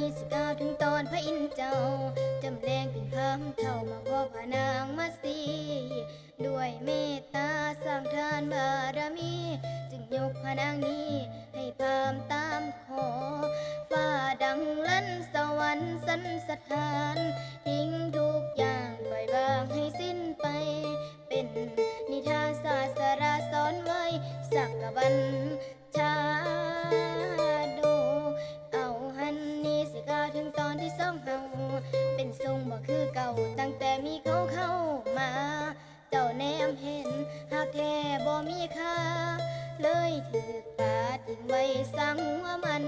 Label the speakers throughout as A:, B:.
A: มีสิกล่าวถึงตอนพระอินทร์เจ้า จำแรงเป็นคำเท่ามาพอพระนางมาสี ด้วยเมตตาสร้างทานบารมี จึงยกพระนางนี้ให้ เจ้าแนมเห็นหากแท้บ่มีค่า เลยถือปาทิ้งไว้สังว่ามัน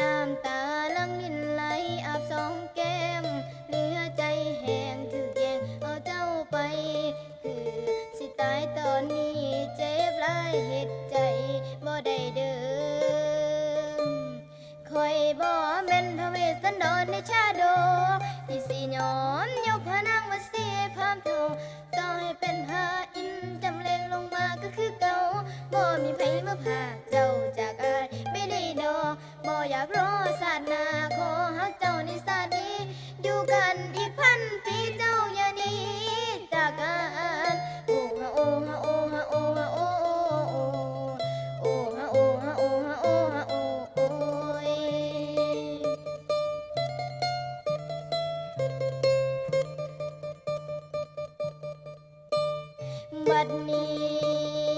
A: น้ำตาลังนินไหลอาบสองแก้ม เหลือใจแห้งถือแยงเอาเจ้าไป คือสิตายตอนนี้เจ็บหลายเหตุใจบ่ได้เดิมคอยบ่แม่นพระเวสสันดรในชาดกที่สิยอมยกพระนางมาเสียพามเท่าต่อใบ่อยากรอศาสนาขอฮักเจ้าในศาสนี้ อยู่กันอีกพันปีเจ้าอย่าหนีจากกันโอ้ฮะโอ้ฮะโอ้ฮะโอ้ฮะโอ้โอ้โอ้ฮะโอ้ฮะโอ้ฮะโอ้ฮะโอ้โอ้ยบัดนี้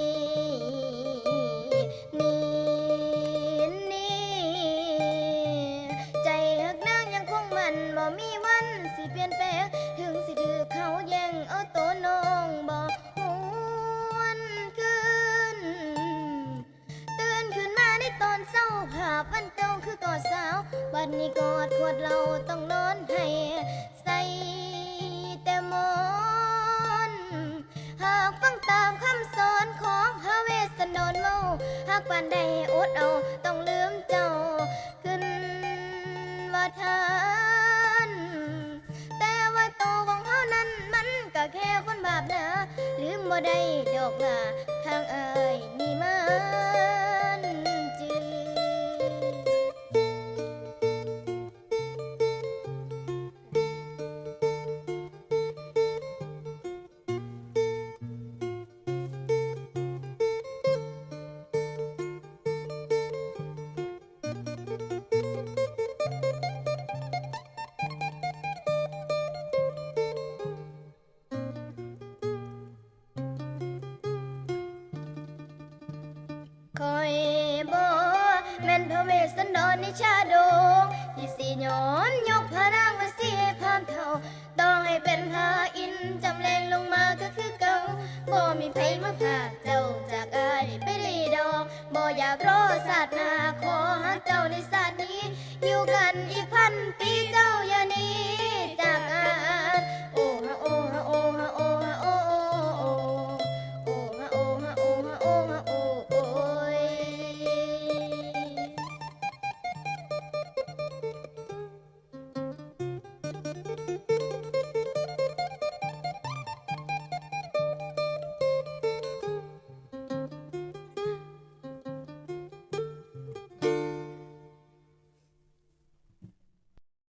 A: ดนี้กอดขวดเราต้องนอนให้ใส่แต่มอนหากฟังตามคำสอนของพระเวสสันดรเมาหากปานใดอดเอาต้องลืมเจ้า ขึ้นว่าทานแต่ว่าโตวของเขานั้นมันก็แค่คนบาปนะลืมบ่ได้ดอกว่าทางเอ่ยนี่มัน คอยบ่แม่นพระเวสสันดรในชาดกที่สิยอมยกพระนางมาเสียพามเท่า ต้องให้เป็นพระอินจำแรงลงมาก็คือเก่าบ่มีไผมาพาเจ้าจากอายไปได้ดอกบ่อยากรอศาสนาขอหาเจ้าในศาสนี้ อยู่กันอีกพันปี